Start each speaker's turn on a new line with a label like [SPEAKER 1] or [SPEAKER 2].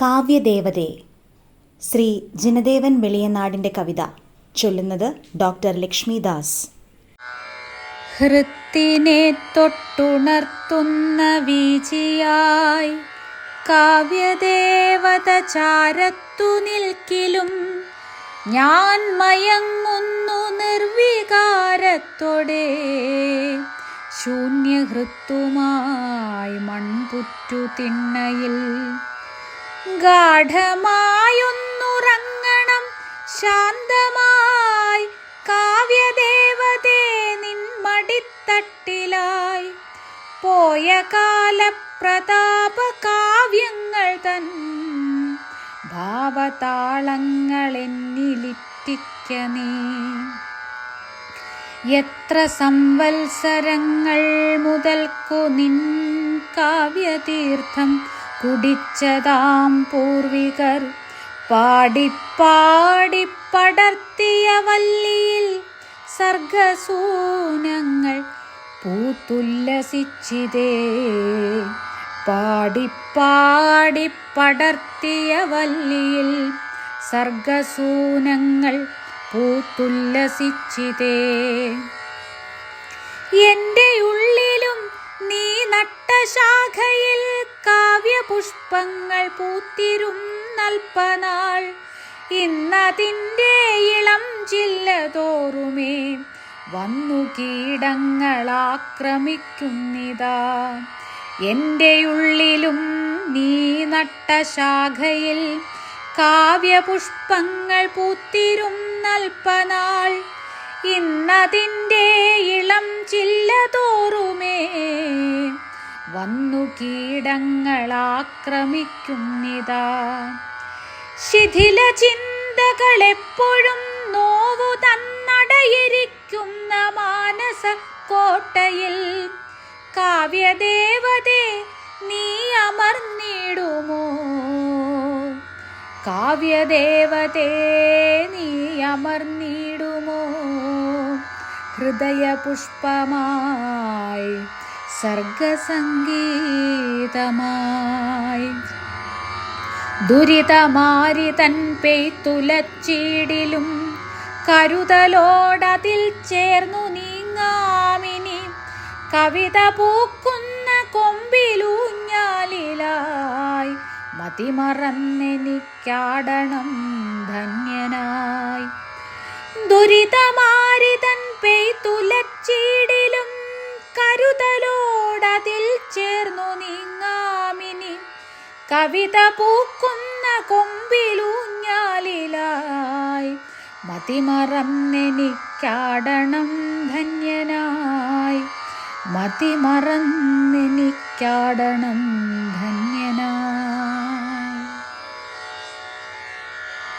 [SPEAKER 1] കാവ്യദേവതേ. ശ്രീ ജിനദേവൻ വെളിയനാടിന്റെ കവിത ചൊല്ലുന്നത് ഡോക്ടർ ലക്ഷ്മിദാസ്.
[SPEAKER 2] ഹൃത്തിനെ തൊട്ടുണർത്തുന്ന വീചിയായി കാവ്യദേവത ചാരത്തു നിൽക്കിലും ഞാൻ മയങ്ങുന്നു നിർവികാരത്തോടെ. ശൂന്യഹൃത്തുമായി മൺപുറ്റു തിണ്ണയിൽ ഗാഠമായൊന്നുറങ്ങണം. ശാന്തമായി കാവ്യദേവതേ നിൻ മടിത്തട്ടിലായി. പോയ കാലപ്രതാപ കാവ്യങ്ങൾ തൻ ഭാവതാളങ്ങളെന്നിലിറ്റിക്ക നീ. എത്ര സംവത്സരങ്ങൾ മുതൽക്കു നിൻ കാവ്യതീർത്ഥം കുടിച്ചതാം പൂർവികർ. പാടിപ്പാടി പടർത്തിയ വല്ലിയിൽ സർഗസൂനങ്ങൾ പൂത്തുല്ലസിച്ചിതേ. പാടിപ്പാടി പടർത്തിയ വല്ലിയിൽ സർഗസൂനങ്ങൾ പൂത്തുല്ലസിച്ചിതേ. എന്റെ ഉള്ളിലും നീ നട്ട ശാഖയിൽ കാവ്യപുഷ്പങ്ങൾ പൂത്തിരുന്നൽപ്പനാൾ ഇന്നതിന്റെ ഇളം ചില്ല തോറുമേ വന്നു കീടങ്ങളാക്രമിക്കുന്നിതാ എന്റെ ഉള്ളിലും നീ നട്ട ശാഖയിൽ കാവ്യപുഷ്പങ്ങൾ പൂത്തിരും നൽപ്പനാൾ ഇന്നതിന്റെ ഇളം ചില്ല തോറുമേ വന്നു കീടങ്ങളാക്രമിക്കുന്നിതാ ശിഥില ചിന്തകളെപ്പോഴും നോവു തന്നടയിരിക്കുന്ന മാനസ കോട്ടയിൽ കാവ്യദേവതേ നീ അമർന്നിടുമോ? കാവ്യദേവതേ നീ അമർന്നിടുമോ? ഹൃദയപുഷ്പമായി സർഗസംഗീതമായി. ദുരിതമാരി തൻ പെയ്ത്തുലച്ചീടിലും കരുതലോടതിൽ ചേർന്നു നീങ്ങാമിനി. കവിത പൂക്കുന്ന കൊമ്പിലൂഞ്ഞാലിലായി. മതിമറന്നെനിക്കാടണം ധന്യനായി. ദുരിതമാരി തൻ പെയ്ത്തുലച്ചീടിലും കവിത പൂക്കുന്ന കൊമ്പിലൂഞ്ഞാലിലായി. മതിമറന്നെനിക്കാടണം ധന്യനായി. മതിമറന്നെനിക്കാടണം